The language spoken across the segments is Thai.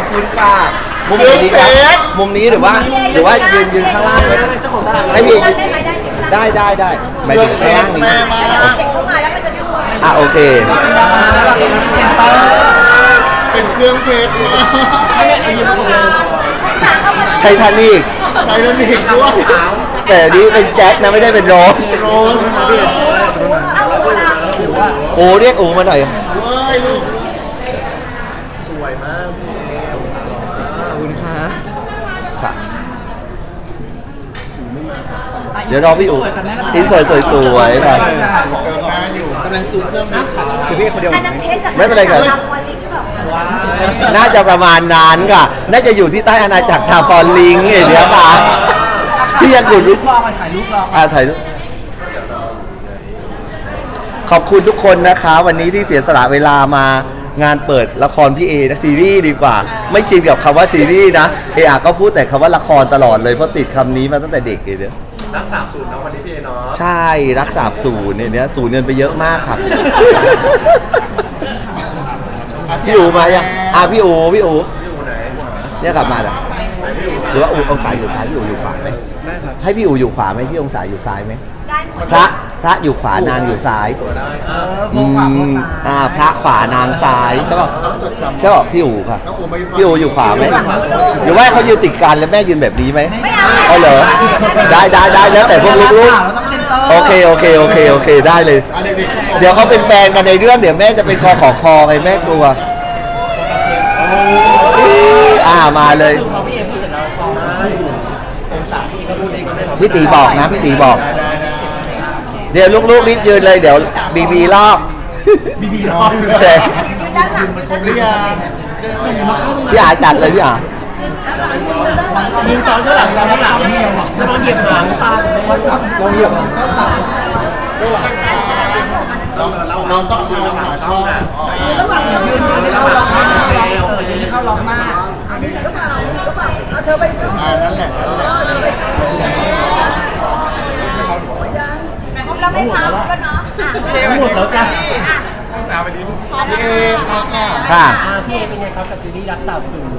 อบคุณค่ะมุมไหนดีครับมุมนี้หรือว่า หรือว่ายืนยืนข้างล่างเลยให้พี่ยืนได้ไหมได้ไหมได้ได้ได้หมายถึงข้างล่างนี้เด็กเข้ามาแล้วมันจะดูสวยอะโอเค เป็นเครื่องเพชรไททานิกไทยนั่นเองด้วยแต่อันนี้เป็นแจ็คนะไม่ได้เป็นโรสโรสมาดิเอาโบราณโอ้เรียกโอ้มาหน่อย เว้ยลูก ค่ะ เดี๋ยวรอพี่อู๋อินเสิร์ตสวยๆค่ะเดินมาอยู่อันนั้นเทสจากไม่เป็นไรครับตามวอลลิงหรือเปล่าน่าจะประมาณนั้นค่ะ น่าจะอยู่ที่ใต้อาณาจักรทาฟอนลิงอย่างเนี้ยค่ะพี่ยังอยู่รูปรอก่อนถ่ายรูปรอก่อนอ่าถ่ายรูปขอบคุณทุกคนนะคะ วันนี้ที่เสียสละเวลามา งานเปิดละครพี่เอนะซีรีส์ดีกว่า ไม่ชินกับคำว่าซีรีส์นะเออาก็พูดแต่คำว่าละครตลอดเลยเพราะติดคำนี้มาตั้งแต่เด็กเลยเนี่ยรักษาสูตรนะวันนี้พี่เนาะใช่รักษาบศูนย์เนี่ยสูญเงินไปเยอะมากครับ พี่อูมายังอะพี่อูพี่อูพี่อูไหนเนี่ยกลับมาแล้วหรือว่าอูองศาอยู่ซ้ายพี่อูอยู่ขวาไหมให้พี่อูอยู่ขวาไหมพี่องศาอยู่ซ้ายไหม ได้หมดพระ พระอยู่ขวานางอยู่ซ้ายเออโมขวาโมซ้ายอ่าพระขวานางซ้ายใช่ป่ะต้องจดจำใช่ป่ะพี่อูค่ะน้องอูไม่ฟังพี่อูอยู่ขวาไหมหรือว่าเขายืนติดกันแล้วแม่ยืนแบบนี้ไหมไม่เอาเอาเหรอได้ได้ได้แล้วแต่พวกลูกเราต้องเซ็นเตอร์ๆโอเคโอเคโอเคโอเคได้เลยอะเด็กๆเดี๋ยวเขาเป็นแฟนกันในเรื่องเดี๋ยวแม่จะเป็นคอขอคอไงแม่กลัวอ่ามาเลยพอพี่เอพูดเสร็จแล้วพอองศาพี่ก็พูดเองก็ได้พี่ตีบอกนะพี่ตีบอก เดี๋ยวลูกๆรีบยืนเลยเดี๋ยวบีบีลอกบีบีลอกเสร็จยืนด้านหลังยืนด้านหลังเรียนพี่อาจัดเลยพี่อายืนซ้อนก็หลังซ้อนหลังพี่เอแล้วลองเหยียบหางตาลองเหยียบน้องน้องต้องคือหาช่องอ๋อระหว่างยืนยืนเข้าล็อกมากเออยืนเข้าล็อกมากอ่านั่นแหละนั่นแหละครบแล้ว ไม่พับก็เนาะอะหมดแล้วจ้ะ อะสาววันนี้พี่เอค่ะ อ่าพี่เอเป็นไงครับกับซีรีส์รักสาบสูญ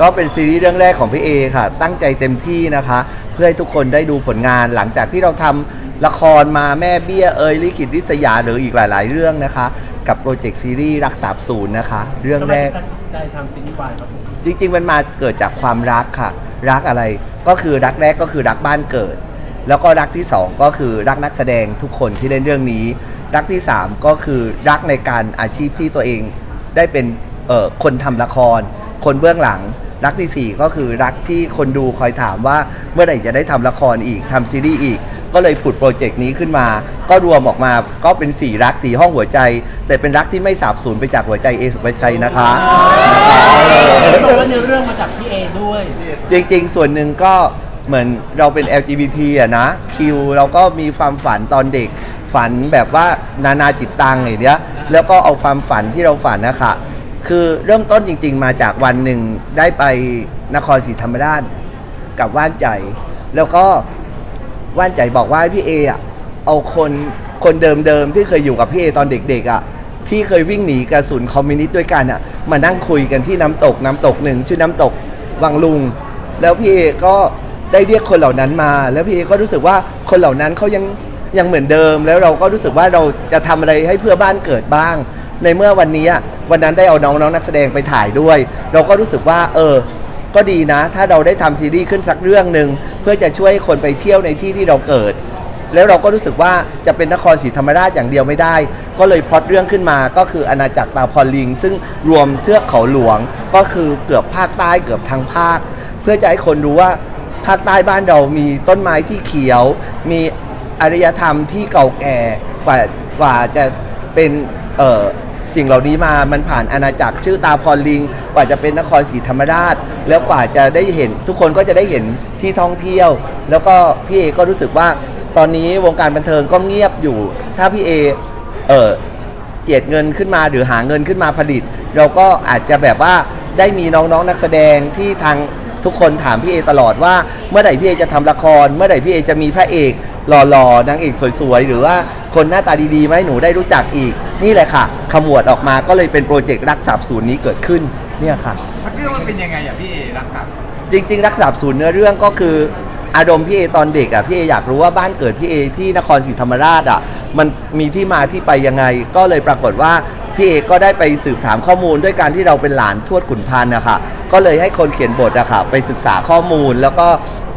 ก็เป็นซีรีส์เรื่องแรกของพี่เอค่ะ ตั้งใจเต็มที่นะคะ เพื่อให้ทุกคนได้ดูผลงานหลังจากที่เราทำละครมาแม่เบี้ยเอยลิขิตริษยาหรืออีกหลาย ๆ เรื่องนะคะ กับโปรเจกต์ซีรีส์รักษาศูนย์นะคะ เรื่องแรกตัดสินใจทำซีรีส์วายครับผมจริงๆ มันมาเกิดจากความรักค่ะ รักอะไรก็คือรักแรกก็คือรักบ้านเกิด แล้วก็รักที่สองก็คือรักนักแสดงทุกคนที่เล่นเรื่องนี้ รักที่สามก็คือรักในการอาชีพที่ตัวเองได้เป็นเอ่อคนทำละคร คนเบื้องหลัง รักที่สี่ก็คือรักที่คนดูคอยถามว่าเมื่อไหร่จะได้ทำละครอีกทำซีรีส์อีก ก็เลยผุดโปรเจกต์นี้ขึ้นมา ก็รวมออกมาก็เป็นสี่รักสี่ห้องหัวใจ แต่เป็นรักที่ไม่สาบสูญไปจากหัวใจเอสุภาชัยนะคะนะคะบอกว่าเนื้อเรื่องมาจากพี่เอด้วย จริง ๆ ส่วนหนึ่งก็ เหมือนเราเป็น LGBT อะนะคิวเราก็มีความฝันตอนเด็กฝันแบบว่านานาจิตตังอย่างเนี้ยแล้วก็เอาความฝันที่เราฝันนะคะคือเริ่มต้นจริง ๆ มาจากวันหนึ่งได้ไปนครศรีธรรมราชกับว่านใจ แล้วก็ว่านใจบอกว่าพี่เออะเอาคนคนเดิมๆที่เคยอยู่กับพี่เอตอนเด็ก ๆอะที่เคยวิ่งหนีกระสุนคอมมิวนิสต์ด้วยกันอะมานั่งคุยกันที่น้ำตกน้ำตกหนึ่งชื่อน้ำตกวังลุง แล้วพี่เอก็ ได้เรียกคนเหล่านั้นมา แล้วพี่เอก็รู้สึกว่าคนเหล่านั้นเขายังยังเหมือนเดิม แล้วเราก็รู้สึกว่าเราจะทำอะไรให้เพื่อบ้านเกิดบ้าง ในเมื่อวันนี้อะวันนั้นได้เอาน้องน้องนักแสดงไปถ่ายด้วย เราก็รู้สึกว่า เออ ก็ดีนะ ถ้าเราได้ทำซีรีส์ขึ้นสักเรื่องหนึ่งเพื่อจะช่วยให้คนไปเที่ยวในที่ที่เราเกิด แล้วเราก็รู้สึกว่าจะเป็นนครศรีธรรมราชอย่างเดียวไม่ได้ ก็เลยพล็อดเรื่องขึ้นมาก็คืออาณาจักรตาพรลิง ซึ่งรวมเทือกเขาหลวงก็คือเกือบภาคใต้เกือบทั้งภาค เพื่อจะให้คนรู้ว่า ภาคใต้บ้านเรามีต้นไม้ที่เขียว มีอารยธรรมที่เก่าแก่กว่ากว่าจะเป็นเอ่อสิ่งเหล่านี้มามันผ่านอาณาจักรชื่อตาพรลิง กว่าจะเป็นนครศรีธรรมราช แล้วกว่าจะได้เห็น ทุกคนก็จะได้เห็นที่ท่องเที่ยว แล้วก็พี่เอก็รู้สึกว่า ตอนนี้วงการบันเทิงก็เงียบอยู่ ถ้าพี่เอเออเกียรติเงินขึ้นมาหรือหาเงินขึ้นมาผลิต เราก็อาจจะแบบว่าได้มีน้องๆนักแสดงที่ทาง ทุกคนถามพี่เอตลอดว่าเมื่อไหร่พี่เอจะทำละคร เมื่อไหร่พี่เอจะมีพระเอกหล่อๆนางเอกสวยๆ หรือว่าคนหน้าตาดีๆไหมาให้หนูได้รู้จักอีก นี่แหละค่ะขมวดออกมาก็เลยเป็นโปรเจกต์รักษาศูนย์นี้เกิดขึ้นเนี่ยค่ะเรื่องมันเป็นยังไงอะพี่เอรักษาจริง ๆ รักษาศูนย์เนื้อเรื่องก็คืออารมณ์พี่เอตอนเด็กอะพี่เออยากรู้ว่าบ้านเกิดพี่เอที่นครศรีธรรมราชอะมันมีที่มาที่ไปยังไง ก็เลยปรากฏว่า พี่เอก็ได้ไปสืบถามข้อมูลด้วยการที่เราเป็นหลานทวดขุนพันธ์นะคะก็เลยให้คนเขียนบทอะค่ะไปศึกษาข้อมูลแล้วก็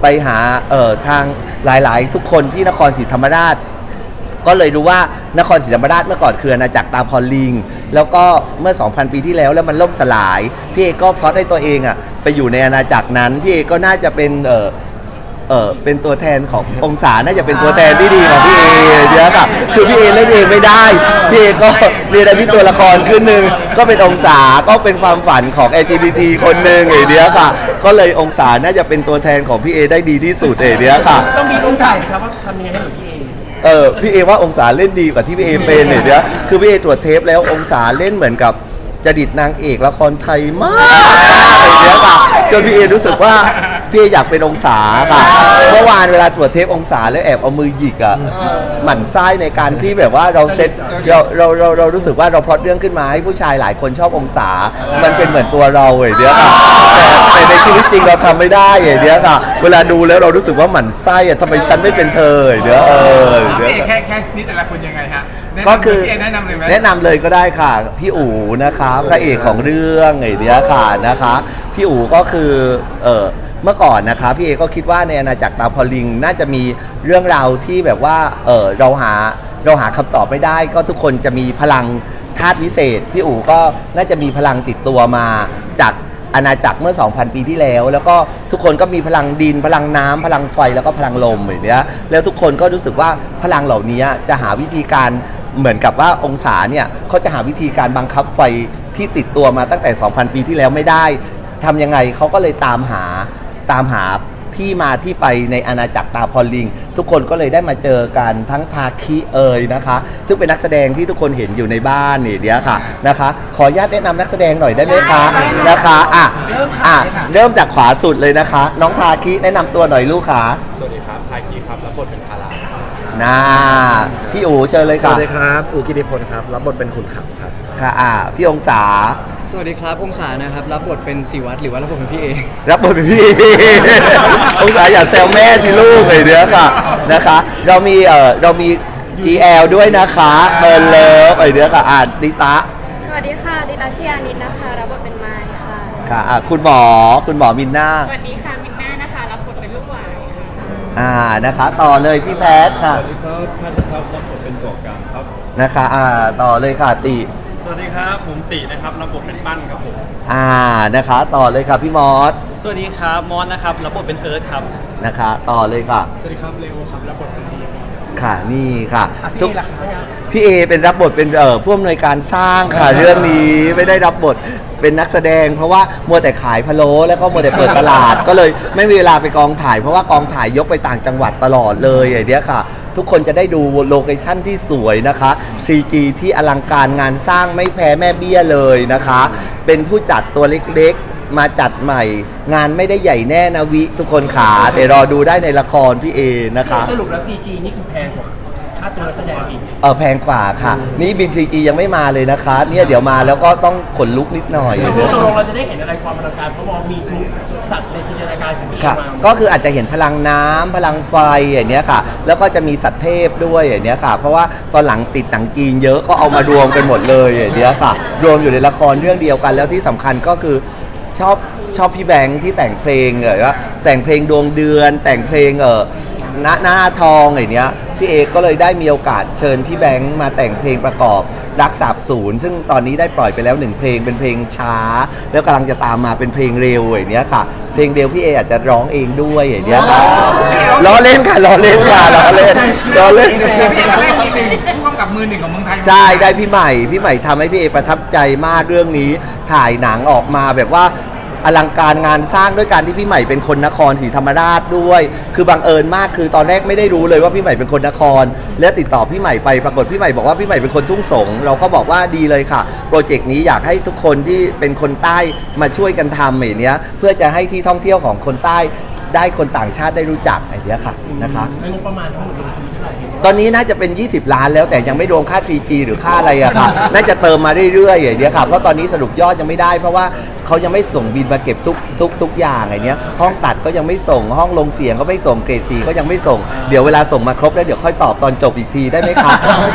ไปหาเอ่อทางหลายๆ ทุกคนที่นครศรีธรรมราช ก็เลยรู้ว่านครศรีธรรมราชเมื่อก่อนคืออาณาจักรตาพรลิง แล้วก็เมื่อ 2,000 ปีที่แล้วแล้วมันล่มสลาย พี่เอก็เพราะได้ตัวเองอะไปอยู่ในอาณาจักรนั้น พี่เอก็น่าจะเป็นเออ เออเป็นตัวแทนขององศาน่าจะเป็นตัวแทนที่ดีของพี่เอเยอะค่ะคือพี่เอเล่นเองไม่ได้พี่เอก็เรียนที่ตัวละครขึ้นหนึ่งก็เป็นองศาก็เป็นความฝันของ LGBT คนหนึ่งไอเดียค่ะ ก็เลยองศาน่าจะเป็นตัวแทนของพี่เอได้ดีที่สุดไอเดียค่ะ ต้องมีองศาครับว่าทำยังไงให้เหมือนพี่เอเออพี่เอว่าองศาเล่นดีกว่าที่พี่เอเป็นเนี่ยเดี๋ยวคือพี่เอตรวจเทปแล้วองศาเล่นเหมือนกับจดิตนางเอกละครไทยมากอย่างเงี้ยค่ะจนพี่เอรู้สึกว่า พี่เออยากเป็นองศาค่ะ เมื่อวานเวลาตรวจเทปองศาแล้วแอบเอามือหยิกอะหมั่นไส้ในการที่แบบว่าเราเซตเราเราเราเรารู้สึกว่าเราพล็อตเรื่องขึ้นมาให้ผู้ชายหลายคนชอบองศา มันเป็นเหมือนตัวเราอย่างเงี้ยค่ะแต่แต่ในชีวิตจริงเราทำไม่ได้อย่างเงี้ยค่ะ เวลาดูแล้วเรารู้สึกว่าหมั่นไส้อะทำไมฉันไม่เป็นเธออย่างเงี้ยเอออย่างพี่เงี้เอยแค่แค่นิดแต่ละคนยังไงฮะแนะนำก็คือพี่เอแนะนำเลยไหมแนะนำเลยก็ได้ค่ะ พี่อู๋นะคะ พระเอกของเรื่องไอ้เนี้ยค่ะนะคะ พี่อู๋ก็คือเออ เมื่อก่อนนะคะพี่เอก็คิดว่าในอาณาจักรตาพอลิง น่าจะมีเรื่องราวที่แบบว่าเออเราหาเราหาคำตอบไม่ได้ ก็ทุกคนจะมีพลังธาตุวิเศษพี่อู๋ก็น่าจะมีพลังติดตัวมาจากอาณาจักรเมื่อ 2,000 ปีที่แล้ว แล้วก็ทุกคนก็มีพลังดิน พลังน้ำพลังไฟแล้วก็พลังลมอย่างเนี้ยแล้วทุกคนก็รู้สึกว่าพลังเหล่านี้จะหาวิธีการเหมือนกับว่าองศาเนี่ยเขาจะหาวิธีการบังคับไฟที่ติดตัวมาตั้งแต่ 2,000 ปีที่แล้วไม่ได้ทำยังไงเขาก็เลยตามหา ตามหาที่มาที่ไปในอาณาจักรตาพรลิง ทุกคนก็เลยได้มาเจอกันทั้งทาคิเอยนะคะ ซึ่งเป็นนักแสดงที่ทุกคนเห็นอยู่ในบ้านนี่เดียวค่ะนะคะ ขออนุญาตแนะนำนักแสดงหน่อยได้ไหมคะนะคะอะอะเริ่มจากขวาสุดเลยนะคะ น้องทาคิแนะนำตัวหน่อยลูกค่ะสวัสดีครับทายคีครับรับบทเป็นทารานะพี่อู๋เชิญเลยสค่ะ วัสดีครับ อูกิติพลครับ รับบทเป็นขุนเขาครับ ค่ะอะพี่องศาสวัสดีครับองศานะครับ รับบทเป็นศิวัตรหรือว่ารับบทเป็นพี่เอรับบทเป็นพี่ องศาอย่าแซวแม่ที่ลูกเลยเนี้ยค่ะนะคะ เรามีเอ่อเรามี GL ด้วยนะคะเออเลิฟไอเนี้ยค่ะอ่านดิตะสวัสดีค่ะดิตาชิยานิดนะคะ รับบทเป็นไมค์ค่ะค่ะอะคุณหมอคุณหมอมินนาสวัสดีค่ะมินน่านะคะ รับบทเป็นลูกหวายค่ะอ่านะคะ ต่อเลยพี่แพทย์ค่ะสวัสดีครับแพทย์ครับรับบทเป็นกอกกลางครับนะคะ อ่าต่อเลยค่ะติ สวัสดีครับ ผมตินะครับรับบทเป็นปั้นครับผม อ่านะคะต่อเลยค่ะพี่มอสสวัสดีครับมอสนะครับรับบทเป็นเอิร์ธครับ นะคะ ต่อเลยค่ะ สวัสดีครับเลโอครับรับบทเป็นดีค่ะนี่ค่ะพี่ทุกเอล่ะครับพี่เอเป็นรับบทเป็นเอ่อผู้อำนวยการสร้างค่ะเรื่องนี้ไม่ได้รับบทเป็นนักแสดง เพราะว่ามัวแต่ขายพะโล้แล้วก็มัวแต่เปิดตลาด ก็เลยไม่มีเวลาไปกองถ่าย เพราะว่ากองถ่ายยกไปต่างจังหวัดตลอดเลยอย่างเนี้ยค่ะ ทุกคนจะได้ดูโลเคชั่นที่สวยนะคะ CG ที่อลังการงานสร้างไม่แพ้แม่เบี้ยเลยนะคะ เป็นผู้จัดตัวเล็กๆ มาจัดใหม่ งานไม่ได้ใหญ่แน่นะวิ ทุกคนขาแต่รอดูได้ในละครพี่เอนะคะ สรุปแล้ว CG นี่คือแพงกว่า ค่าตัวนักแสดงอีกเออแพงกว่าค่ะ นี่บินซีจียังไม่มาเลยนะคะ เนี่ยเดี๋ยวมาแล้วก็ต้องขนลุกนิดหน่อย ตกลงเราจะได้เห็นอะไรความอลังการเพราะว่ามีทุกสัตว์ในจินตนาการของพี่เอค่ะ มาก็คืออาจจะเห็นพลังน้ำพลังไฟอย่างเนี้ยค่ะ แล้วก็จะมีสัตว์เทพด้วยอย่างเนี้ยค่ะ เพราะว่าตอนหลังติดหนังจีนเยอะก็เอามารวมกันหมดเลยอย่างเนี้ยค่ะ รวมอยู่ในละครเรื่องเดียวกันแล้วที่สำคัญก็คือชอบชอบพี่แบงค์ที่แต่งเพลงเออว่าแต่งเพลงดวงเดือน แต่งเพลงเออหน้าหน้าทองอย่างเนี้ย พี่เอกก็เลยได้มีโอกาสเชิญพี่แบงค์มาแต่งเพลงประกอบรักสาบศูนย์ซึ่งตอนนี้ได้ปล่อยไปแล้วหนึ่งเพลงเป็นเพลงช้า แล้วกำลังจะตามมาเป็นเพลงเร็วอย่างเนี้ยค่ะ เพลงเร็วพี่เออาจจะร้องเองด้วยอย่างเนี้ยค่ะล้อเล่นค่ะล้อเล่นค่ะล้อเล่นล้อเล่นพี่เอกับเล่นทีหนึ่งผู้กำกับมือหนึ่งของเมืองไทยใช่ได้พี่ใหม่ พี่ใหม่ทำให้พี่เอประทับใจมากเรื่องนี้ ถ่ายหนังออกมาแบบว่า อลังการงานสร้างด้วยการที่พี่ใหม่เป็นคนนครศรีธรรมราชด้วย คือบังเอิญมากคือตอนแรกไม่ได้รู้เลยว่าพี่ใหม่เป็นคนนคร แล้วติดต่อพี่ใหม่ไปปรากฏพี่ใหม่บอกว่าพี่ใหม่เป็นคนทุ่งสงเราก็บอกว่าดีเลยค่ะ โปรเจกต์นี้อยากให้ทุกคนที่เป็นคนใต้มาช่วยกันทำอย่างเนี้ยเพื่อจะให้ที่ท่องเที่ยวของคนใต้ได้คนต่างชาติได้รู้จักไอ้เนี้ยค่ะนะคะ ในงบประมาณทั้งหมดลงทุน ตอนนี้น่าจะเป็น 20 ล้านแล้วแต่ยังไม่รวมค่า CG หรือค่าอะไรอะค่ะน่าจะเติมมาเรื่อยๆอย่างเดียวค่ะเพราะตอนนี้สรุปยอดยังไม่ได้ เพราะว่าเขายังไม่ส่งบินมาเก็บทุกทุกทุกอย่างไอ้เนี้ยห้องตัดก็ยังไม่ส่งห้องลงเสียงก็ไม่ส่งเกรดสีก็ยังไม่ส่งเดี๋ยวเวลาส่งมาครบแล้วเดี๋ยวค่อยตอบตอนจบอีกทีได้ไหมคะ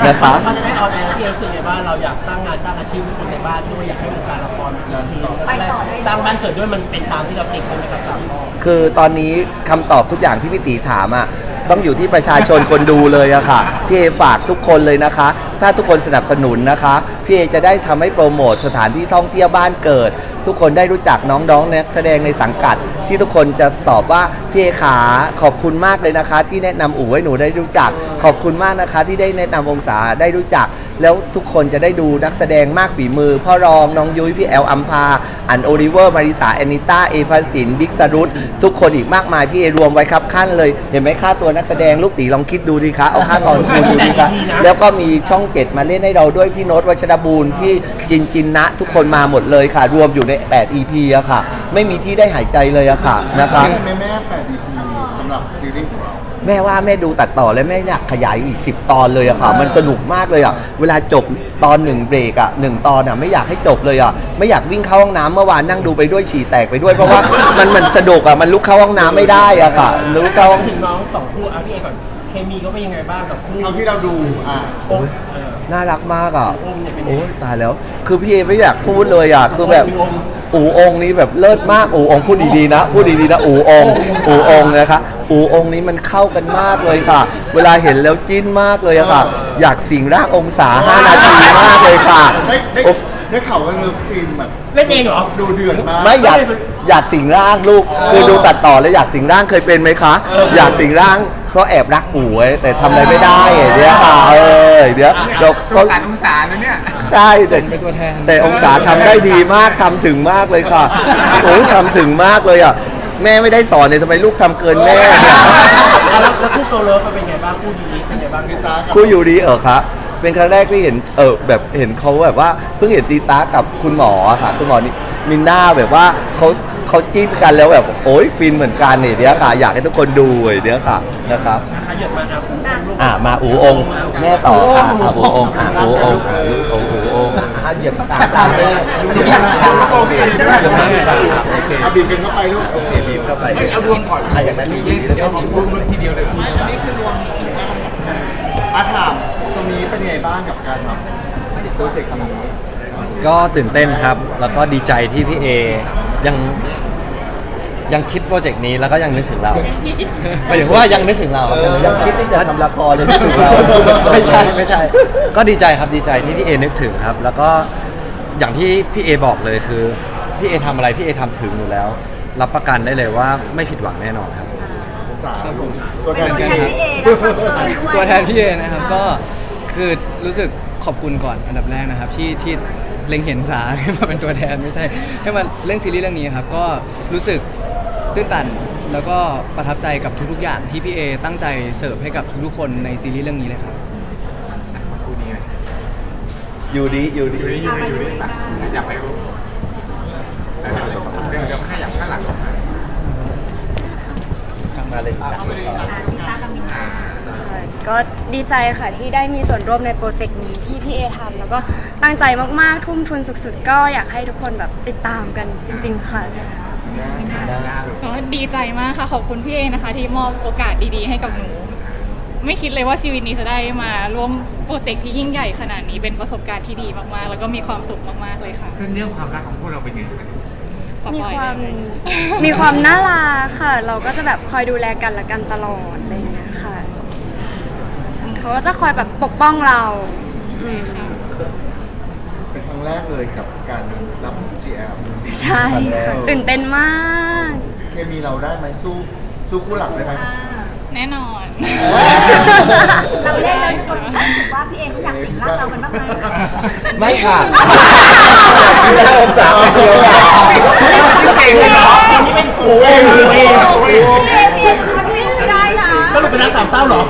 นะคะพอจะได้ออนแอร์แล้วพี่เอรู้สึกไงบ้างเราอยากสร้างงานสร้างอาชีพให้คนในบ้านด้วยอยากให้วงการละครมันดีขึ้นไปต่อได้สร้างบ้านเกิดด้วยมันเป็นตามที่เราติดกันไหมครับสามข้อ คือตอนนี้คำตอบทุกอย่างที่พี่ตีถามอะ ต้องอยู่ที่ประชาชนคนดูเลยอะค่ะ พี่เอฝากทุกคนเลยนะคะ ถ้าทุกคนสนับสนุนนะคะ พี่เอจะได้ทำให้โปรโมทสถานที่ท่องเที่ยวบ้านเกิด ทุกคนได้รู้จักน้องๆนักแสดงในสังกัด ที่ทุกคนจะตอบว่าพี่เอขาขอบคุณมากเลยนะคะ ที่แนะนำอู๋ให้หนูได้รู้จัก ขอบคุณมากนะคะ ที่ได้แนะนำองศาได้รู้จัก แล้วทุกคนจะได้ดูนักแสดงมากฝีมือ พ่อรองน้องยุ้ยพี่แอลอัมพาอันโอลิเวอร์มาริสาแอนิต้าเอพาสินบิ๊กสรุตทุกคนอีกมากมายพี่เอรวมไว้ครับขั้นเลย เห็นไหมค่าตัวนักแสดงลูกตีลองคิดดูดิคะเอาค่าตอนคูณดูดิคะแล้วก็มีช่องเจ็ดมาเล่นให้เราด้วยพี่โน้ตวัชรบูรณ์พี่จินจินนะ ทุกคนมาหมดเลยค่ะ รวมอยู่ใน 8 EP อะค่ะ ไม่มีที่ได้หายใจเลยอะค่ะนะคะแม่แม่แปด EP สำหรับซีรีส์ของเรา แม่ว่าแม่ดูตัดต่อแล้วแม่อยากขยายอีก10ตอนเลยอะค่ะ มันสนุกมากเลยอะเวลาจบตอนหนึ่งเบรกอะหนึ่งตอนอะไม่อยากให้จบเลยอะไม่อยากวิ่งเข้าห้องน้ำเมื่อวานนั่งดูไปด้วยฉี่แตกไปด้วยเพราะว่า มันมันสนุกอะมันลุกเข้าห้องน้ำไม่ได้อะค่ะลุกเข้าห้องถึงน้องสองคู่อะพี่เอก่อนเคมีเขาเป็นยังไงบ้างกับคู่เท่าที่เราดูอะโอ้ยเออน่ารักมากอะองค์เนี่ยเป็นไงโอ้ยตายแล้ว คือพี่เอไม่อยากพูดเลยอะคือแบบ อูองค์นี้แบบเลิศมากอูองค์พูดดีๆนะพูดดีๆนะอูองค์อูองค์นะคะอูองค์นี้มันเข้ากันมากเลยค่ะ เวลาเห็นแล้วจิ้นมากเลยอะค่ะ อยากสิงร่างองศา5นาทีมากเลยค่ะ ได้ได้โอ้ได้ข่าวว่าเลิฟซีนแบบเล่นเองเหรอ ดูเดือดมากไม่อยากอยากสิงร่างลูกคือดูตัดต่อแล้วอยากสิงร่างเคยเป็นไหมคะ อยากสิงร่างเพราะแอบรักปู่ไว้แต่ทำอะไรไม่ได้เดี๋ยวค่ะเออเดี๋ยวเราต้องการองศาแล้วเนี่ย ใช่แต่ส่งเป็นตัวแทน แต่องศาทำได้ดีมากทำถึงมากเลยค่ะโอ้ยทำถึงมากเลยอะ แม่ไม่ได้สอนเลยทำไมลูกทำเกินแม่เนี่ยแล้วแล้วคู่โกเลิฟมันเป็นไงบ้างคู่ดีเป็นไงบ้างพี่ตากับคู่อยู่ดีเออคะเป็นครั้งแรกที่เห็นเออแบบเห็นเขาแบบว่าเพิ่งเห็นตีตากับคุณหมออะค่ะคุณหมอนี่มินด้าแบบว่าเขาเขาจิ้นกันแล้วแบบโอ้ยฟินเหมือนกันเนี่ยเดี๋ยวค่ะ อยากให้ทุกคนดูเดี๋ยวค่ะนะครับ ขยับมาครับลูก อะมาอูองค์แม่ต่อค่ะอะอูองค์อะอูองค์อะอูองค์อูองค์อะ เหยียบตามตามแม่เหยียบตามโอเคเหยียบตามโอเคเอาบีบกันเข้าไปลูกโอเคบีบเข้าไปเอารวมก่อนอะอย่างนั้นมีอย่างนี้แล้วก็รวมรวมทีเดียวเลยอาถามตรงนี้เป็นยังไงบ้างกับการแบบโปรเจกต์นี้ก็ตื่นเต้นครับ แล้วก็ดีใจที่พี่เอยัง ยังคิดโปรเจกต์นี้แล้วก็ยังนึกถึงเราหมายถึงว่ายังนึกถึงเราครับยังคิดที่จะทำละครเลยนึกถึงเรา ไม่ใช่ไม่ใช่ ก็ดีใจครับดีใจที่พี่เอนึกถึงครับ แล้วก็อย่างที่พี่เอบอกเลยคือพี่เอทำอะไรพี่เอทำถึงอยู่แล้ว รับประกันได้เลยว่าไม่ผิดหวังแน่นอนครับ สาตัวแทเป็นนตัวแทนพี่เอแล้วก็เกินด้วยตัวแทนพี่เอนะครับก็คือรู้สึกขอบคุณก่อนอันดับแรกนะครับ ที่ที่เล็งเห็นสาให้มาเป็นตัวแทนไม่ใช่ให้มาเล่นซีรีส์เรื่องนี้ครับก็รู้สึก ตื้นตันแล้วก็ประทับใจกับทุกๆ อย่างที่พี่เอตั้งใจเสิร์ฟให้กับทุกๆคนในซีรีส์เรื่องนี้เลยครับอยู่ดีอยู่ดีอยู่นี่อยู่นี่อยู่นี่อยากไปรู้เดี๋ยวเดี๋ยวให้อยากข้างหลังมาเลยค่ะอะติดตามกันมินทาก็ดีใจค่ะที่ได้มีส่วนร่วมในโปรเจกต์นี้ที่พี่เอทำแล้วก็ตั้งใจมากๆทุ่มทุนสุดๆ ก็อยากให้ทุกคนแบบติดตามกันจริง ๆ ค่ะ ก็ดีใจมากค่ะ ขอบคุณพี่เองนะคะ ที่มอบโอกาสดีๆ ให้กับหนู ไม่คิดเลยว่าชีวิตนี้จะได้มาร่วมโปรเจกต์ที่ยิ่งใหญ่ขนาดนี้เป็นประสบการณ์ที่ดีมากๆ แล้วก็มีความสุขมากๆเลยค่ะเส้นเรื่องความรักของพวกเราเป็นไงกันสมีปอยความได้ไหมีความน่ารักค่ะ เราก็จะแบบคอยดูแลกันและกันตลอดอะไรอย่างเงี้ยค่ะเขาก็จะคอยแบบปกป้องเราอืม รกเลยกับการรับ GL ใช่ค่ะตื่นเต้นมาก เคมีเราได้ไหมสู้สู้คู่หลักได้ไหม แน่นอนเราเล่นแล้วทุกคนรู้สึกว่าพี่เอเขาอยากสิงร่างเรากันบ้างไหมไม่ค่ะไม่ได้องศาไม่เดียวค่ะเก่งเลยเนาะนี่เป็นกูเองกูเองกูเองพี่เอพี่เอชอบพี่ไม่ได้นะสรุปเป็นนักสามเศร้าเหรอ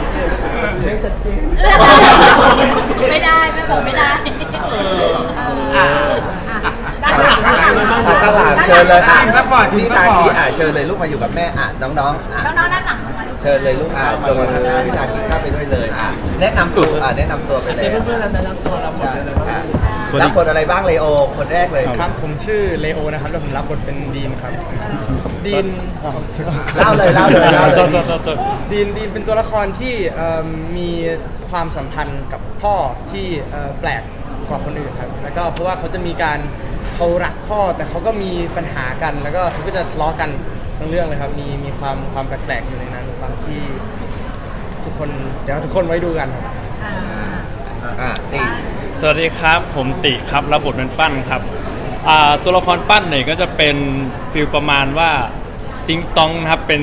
ไม่ได้แม่บอกไม่ได้ อะด้านหลังด้านหลังข้างหลังเชิญเลยค่ะทีมซัพพอร์ตทีมพี่ซัพชาพอร์คีตอะเชิญเลยลูกมาอยู่กับแม่อะน้องๆอะน้องๆด้านหลังมาดูเชิญเลยลูกอะลงมาข้างหน้าพี่นาคีข้ามไปด้วยเลยอะแนะนำตัวอะแนะนำตัวไปเลยเพื่อนๆแล้วแนะนำตัวเราหมดใช่เลยอะสวัสดี รับบทอะไรบ้างเลโอคนแรกเลยครับผมชื่อเลโอนะครับแล้วผมรับบทเป็นดีนครับดีนเล่าเลยเล่าเลยเล่าเลยตัวตัวตัวตัวดีนดีนเป็นตัวละครที่เอิ่มมีความสัมพันธ์กับพ่อที่เอ่อแปลก กว่าคนอื่นครับแล้วก็เพราะว่าเขาจะมีการเขารักพ่อแต่เขาก็มีปัญหากัน แล้วก็เขาก็จะทะเลาะกันทั้งเรื่องเลยครับมีมีความความแปลกๆอยู่ในนั้นความที่ทุกคนเดี๋ยวทุกคนไว้ดูกันครับอะตีสวัสดีครับ ผมติครับรับบทเป็นปั้นครับอ่าตัวละครปั้นเนี่ยก็จะเป็นฟิลประมาณว่าติงตองนะครับเป็น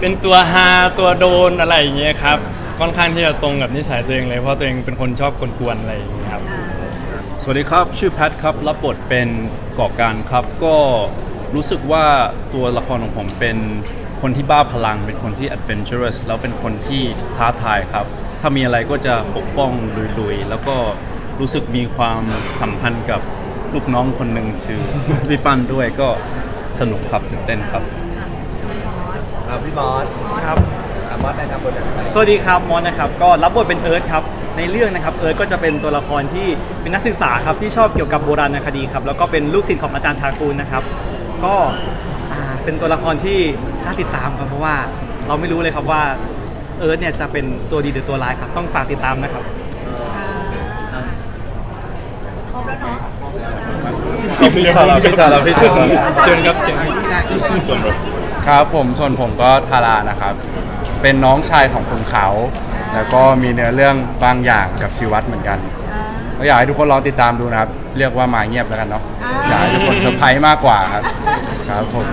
เป็นตัวฮาตัวโดนอะไรอย่างเงี้ยครับ ค่อนข้างที่จะตรงกับนิสัยตัวเองเลย เพราะตัวเองเป็นคนชอบกวนๆอะไรอย่างเงี้ยครับ สวัสดีครับ ชื่อแพทครับ รับบทเป็นก่อการครับ ก็รู้สึกว่าตัวละครของผมเป็นคนที่บ้าพลัง เป็นคนที่ adventurous แล้วเป็นคนที่ท้าทายครับ ถ้ามีอะไรก็จะปกป้องลุยๆ แล้วก็รู้สึกมีความสัมพันธ์กับลูกน้องคนหนึ่งชื่อ พี่ปั้นด้วยก็สนุกครับตื่นเต้นครับ อะพี่มอสครับอะ มอสแนะนำบทอะไรสวัสดีครับมอนนะครับก็รับบทเป็นเอิร์ธครับในเรื่องนะครับเอิร์ธก็จะเป็นตัวละครที่เป็นนักศึกษาครับที่ชอบเกี่ยวกับโบราณคดีครับแล้วก็เป็นลูกศิษย์ของอาจารย์ทากูลนะครับ ก็อ่าเป็นตัวละครที่น่าติดตามครับเพราะว่าเราไม่รู้เลยครับว่าเอิร์ธเนี่ยจะเป็นตัวดีหรือตัวร้ายครับต้องฝากติดตามนะครับ ครบแล้วเนาะพี่จาราพี่จาราพี่จารา เชิญครับเชิญครับครับผมส่วนผมก็ทารานะครับ เป็นน้องชายของคุณเขา แล้วก็มีเนื้อเรื่องบางอย่างกับชีวัตเหมือนกันก็อยากให้ทุกคนลองติดตามดูนะครับ เรียกว่ามาเงียบแล้วกันเนาะอยากให้ทุกคนเซอร์ไพรส์มากกว่าครับครับผมอ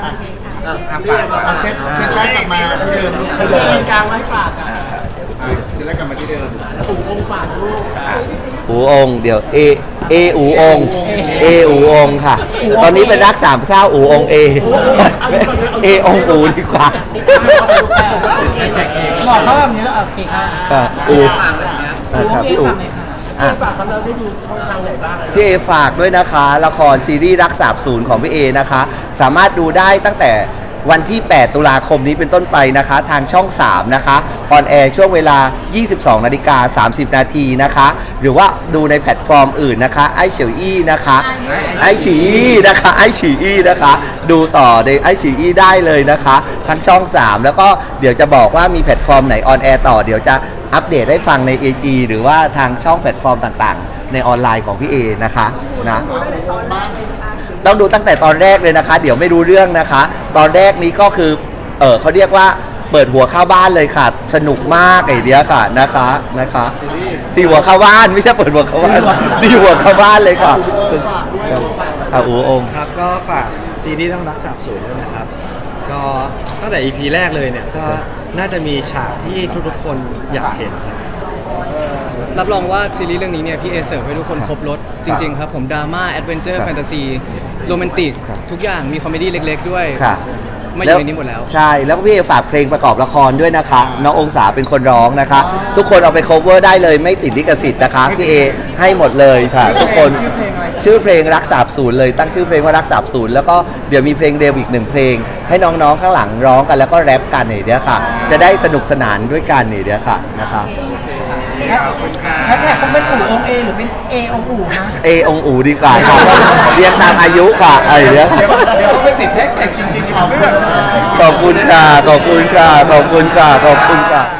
ะฝากก่อนเซ็ตเซ็ตไลน์กลับมาที่เดิมลูกเดินกลางไว้ฝากอะอะเซ็ตไลน์กลับมาที่เดิมถูกองฝากลูก อูองค์เดี๋ยวเอเออูองค์เออูองค์ค่ะ ตอนนี้เป็นรักสามเศร้าอูองค์เอเอองค์อูดีกว่าบอกเขาแบบนี้แล้วโอเคค่ะค่ะอูอูอะครับโอเคพี่อูฝากหน่อยค่ะอะฝากเขาเราได้ดูช่องทางไหนบ้างอะไรพี่เอฝากด้วยนะคะ ละครซีรีส์รักสาบศูนย์ของพี่เอนะคะ สามารถดูได้ตั้งแต่ วันที่ 8 ตุลาคมนี้เป็นต้นไปนะคะ ทางช่อง 3 นะคะออนแอร์ช่วงเวลา 22 นาฬิกา 30 นาทีนะคะ หรือว่าดูในแพลตฟอร์มอื่นนะคะ ไอเฉียวอี้นะคะ ไอฉีอี้นะคะ ไอฉีอี้นะคะ ดูต่อในไอฉีอี้ได้เลยนะคะ ทั้งช่อง 3 แล้วก็เดี๋ยวจะบอกว่ามีแพลตฟอร์มไหนออนแอร์ต่อ เดี๋ยวจะอัปเดตให้ฟังใน AG หรือว่าทางช่องแพลตฟอร์มต่างๆ ในออนไลน์ของพี่เอนะคะนะ ต้องดูตั้งแต่ตอนแรกเลยนะคะ เดี๋ยวไม่รู้เรื่องนะคะ ตอนแรกนี้ก็คือเออเขาเรียกว่าเปิดหัวเข้าบ้านเลยค่ะ สนุกมากไอเดียค่ะนะคะนะคะตีหัวเข้าบ้านไม่ใช่เปิดหัวเข้าบ้านตีหัวเข้าบ้านเลยค่ะสนุกครับอะอูองค์ครับ ก็ฝากซีรีส์ต้องรักสาบสูญด้วยนะครับ ก็ตั้งแต่ EP แรกเลยเนี่ยก็น่าจะมีฉากที่ทุกๆคนอยากเห็นครับ รับรองว่าซีรีส์เรื่องนี้เนี่ยพี่เอเสิร์ฟให้ทุกคนครบรถจริง ๆ ครับ ผมดราม่าแอดเวนเจอครัร์บแฟนตาซีโรแมนติกครับทุกอย่างมีคอมเมดี้เล็ก ๆ ด้วยค่ะมาอยู่ในนี้หมดแล้ว ใช่ แล้วก็พี่เอฝากเพลงประกอบละครด้วยนะคะ น้ององศาเป็นคนร้องนะคะ ทุกคนเอาไป cover ได้เลยไม่ติดลิขสิทธิ์นะคะ พี่เอให้หมดเลยค่ะ ทุกคนชื่อเพลงรักสาบศูนย์เลย ตั้งชื่อเพลงว่ารักสาบศูนย์แล้วก็เดี๋ยวมีเพลงเร็วอีกหนึ่งเพลง ให้น้องๆข้างหลังร้องกันแล้วก็แรปกันนี่เดียวค่ะ จะได้สนุกสนานด้วยกันนี่เดียวค่ะนะคะ แฮชแท็กต้องเป็นอู่องเอหรือเป็นเอองอู่นะเอองอูดีกว่าค่ะเรียงตามอายุค่ะไอ้เดียวค่ะเดี๋ยวเดี๋ยวเขาไปติดแท็กแต่จริงๆเอาเรื่องขอบคุณค่ะขอบคุณค่ะขอบคุณค่ะขอบคุณค่ะ